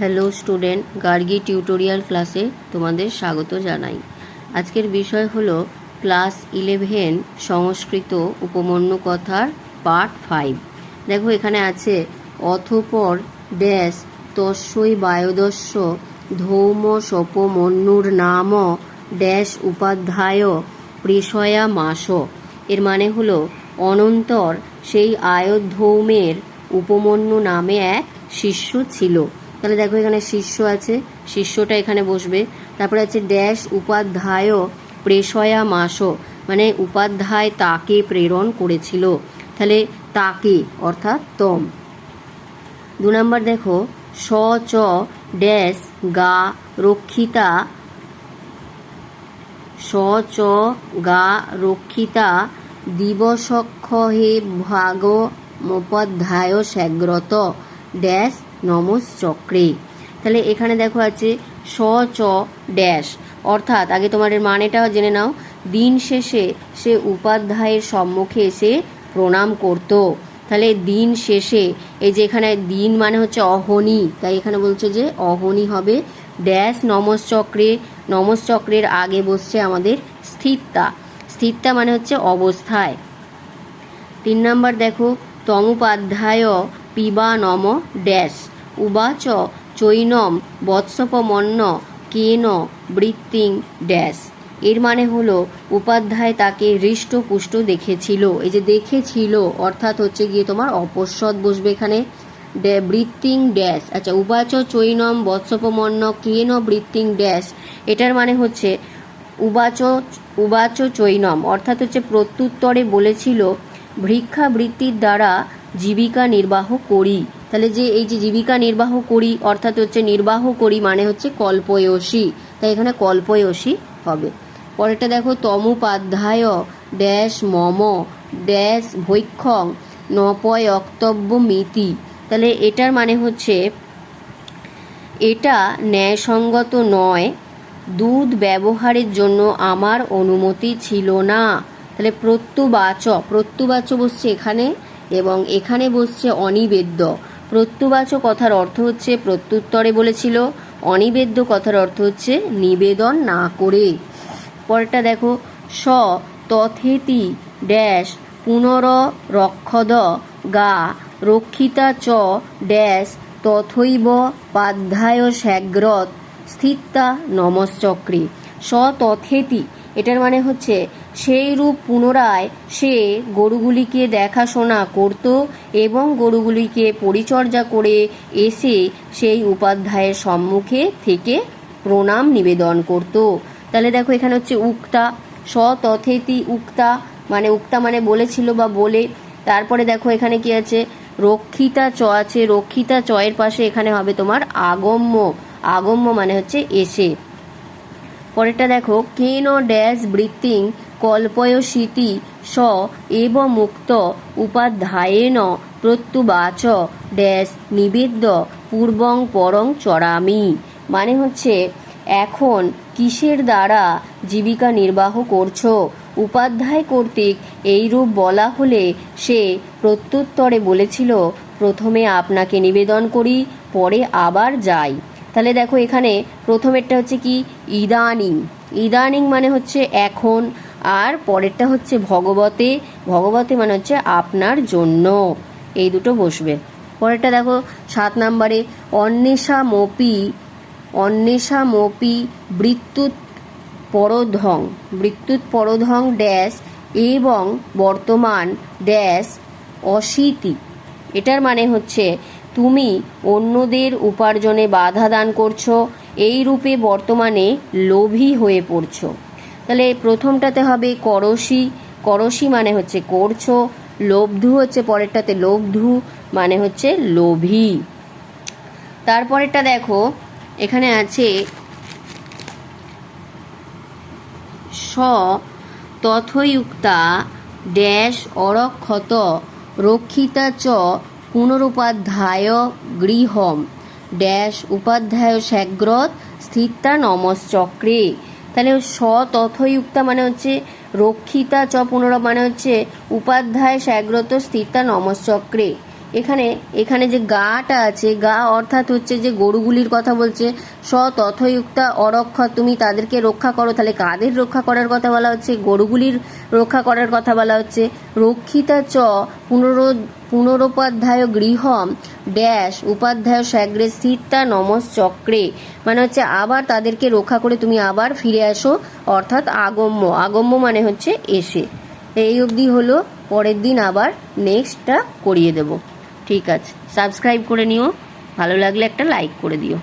Hello student Gargi tutorial ক্লাসে তোমাদের স্বাগত জানাই। আজকের বিষয় হলো ক্লাস ইলেভেন সংস্কৃত উপমন্য কথার পার্ট ফাইভ দেখো এখানে আছে, অথপর ড্যাশ তস্যই বায়ুদস্য ধৌম সপমন্যুর নাম ড্যাশ উপাধ্যায় প্রেষয়া মাস। এর মানে হলো অনন্তর সেই আয়োধৌমের উপমন্যু নামে এক শিষ্য ছিল। তাহলে দেখো এখানে শিষ্য আছে। শিষ্যটা এখানে বসবে। তারপরে আছে ড্যাশ উপাধ্যায় প্রেষয়া মাস। মানে উপাধ্যায় তাকে প্রেরণ করেছিল। তাহলে তাকে, অর্থাৎ তম। দু নম্বর দেখো, স, চ, ড্যাশ, গা, রক্ষিতা। স, চ, গা, রক্ষিতা। দিবসক্ষ হে ভাগ মোপাধ্যায় স্যাগ্রত ড্যাশ নমশ্চক্রে তাহলে এখানে দেখো আছে স, চ, ড্যাশ। অর্থাৎ আগে তোমার এর মানেটা জেনে নাও। দিন শেষে সে উপাধ্যায়ের সম্মুখে এসে প্রণাম করত। তাহলে দিন শেষে, এই যে এখানে দিন মানে হচ্ছে অহনি, তাই এখানে বলছে যে অহনি হবে। ড্যাশ নমশ্চক্রে নমশ্চক্রের আগে বসছে আমাদের স্থিরতা স্থিরতা মানে হচ্ছে অবস্থায়। তিন নম্বর দেখো, তমোপাধ্যায় পিবা নম ড্যাশ। উবাচ চৈনম বৎসপমন্ন কেন বৃত্তিং ড্যাশ। এর মানে হলো, উপাধ্যায় তাকে হৃষ্টপুষ্ট দেখেছিল। এই যে দেখেছিল, অর্থাৎ হচ্ছে গিয়ে তোমার অপশ্বদ বসবে এখানে। বৃত্তিং ড্যাশ। আচ্ছা উবাচ চৈনম বৎসপমন্ন কেন বৃত্তিং ড্যাশ? এটার মানে হচ্ছে, উবাচ উবাচ চৈনম। অর্থাৎ হচ্ছে প্রত্যুত্তরে বলেছিল, ভিক্ষাবৃত্তির দ্বারা জীবিকা নির্বাহ করি। তাহলে যে এই যে জীবিকা নির্বাহ করি, অর্থাৎ হচ্ছে নির্বাহ করি মানে হচ্ছে কল্পয়সী তাই এখানে কল্পয়সী হবে। পরেরটা দেখো, তমুপাধ্যায় ড্যাশ মম, ড্যাশ ভৈক্ষং নপয় অক্তব্য মিতি তাহলে এটার মানে হচ্ছে, এটা ন্যায়সঙ্গত নয়, দুধ ব্যবহারের জন্য আমার অনুমতি ছিল না। তাহলে প্রত্যুবাচ প্রত্যুবাচ বসছে এখানে এবং এখানে বসছে অনিবেদ্য। প্রত্যুবাচ কথার অর্থ হচ্ছে প্রত্যুত্তরে বলেছিল, অনিবেদ্য কথার অর্থ হচ্ছে নিবেদন না করে। পরেরটা দেখো, স, তথেতি, ড্যাশ পুনর রক্ষদ গা, রক্ষিতা চ, ড্যাশ, তথৈব পাধ্যায় স্যাগ্রত স্থিতা নমশ্চক্রে স, তথেতি এটার মানে হচ্ছে, সেই রূপ পুনরায় সে গরুগুলিকে দেখাশোনা করত এবং গরুগুলিকে পরিচর্যা করে এসে সেই উপাধ্যায়ের সম্মুখে থেকে প্রণাম নিবেদন করত। তাহলে দেখো এখানে হচ্ছে উক্তা স তথেতি উক্তা মানে উক্তা মানে বলেছিল বা বলে। তারপরে দেখো এখানে কি আছে, রক্ষিতা চ আছে, রক্ষিতা চয়ের পাশে এখানে হবে তোমার আগম্য। আগম্য মানে হচ্ছে এসে। পরেরটা দেখো, কেন ড্যাশ বৃত্তিং কল্পয়সীতি স এব মুক্ত উপাধ্যায়েন প্রত্যুবাচ। ড্যাশ নিবেদ্য পূর্বং পরং চড়ামি মানে হচ্ছে, এখন কিসের দ্বারা জীবিকা নির্বাহ করছ? উপাধ্যায় কর্তৃক এইরূপ বলা হলে সে প্রত্যুত্তরে বলেছিল, প্রথমে আপনাকে নিবেদন করি, পরে আবার যাই। তাহলে দেখো এখানে প্রথমেরটা হচ্ছে কি? ইদানিং। ইদানিং মানে হচ্ছে এখন। আর পরেরটা হচ্ছে ভগবতে। ভগবতে মানে হচ্ছে আপনার জন্য। এই দুটো বসবে। পরেরটা দেখো, সাত নম্বরে, অন্বেষা মপি অন্বেষা মপি বৃত্তুত পরধং বৃত্তুত পরধং ড্যাশ এবং বর্তমান ড্যাশ অশীতি। এটার মানে হচ্ছে তুমি অন্যদের উপার্জনে বাধা দান করছ, এই রূপে বর্তমানে লোভী হয়ে পড়ছো। তাহলে প্রথমটাতে হবে করসি। করসি মানে হচ্ছে করছ, লোভধু হচ্ছে পরেরটাতে লোভধু মানে হচ্ছে লোভী। তারপরেরটা দেখো, এখানে আছে স তথযুক্তা ড্যাশ, অরক্ষত, রক্ষিতা চ পুনরুপাধ্যায় গৃহম। ড্যাশ উপাধ্যায় শ্যাগ্রত স্থিতা নমশ্চক্রে। তাহলে স তথযুক্তা মানে হচ্ছে রক্ষিতা চ পুনর মানে হচ্ছে উপাধ্যায় স্যাগ্রত স্থিতা নমশ্চক্রে। এখানে এখানে যে গাটা আছে, গা অর্থাৎ হচ্ছে যে গরুগুলির কথা বলছে স তথযুক্তা অরক্ষা, তুমি তাদেরকে রক্ষা করো, তাহলে কাদের রক্ষা করার কথা বলা হচ্ছে? গরুগুলির রক্ষা করার কথা বলা হচ্ছে। রক্ষিতা চ, পুনর, পুনরোপাধ্যায় গৃহম ড্যাশ উপাধ্যায় স্যাগ্রে স্থিতা নমস চক্রে। মানে হচ্ছে আবার তাদেরকে রক্ষা করে তুমি আবার ফিরে আসো, অর্থাৎ আগম্য। আগম্য মানে হচ্ছে এসে। এই অবধি হলো, পরের দিন আবার নেক্সটটা করিয়ে দেব। ঠিক আছে। সাবস্ক্রাইব করে নিও। ভালো লাগলে একটা লাইক করে দিও।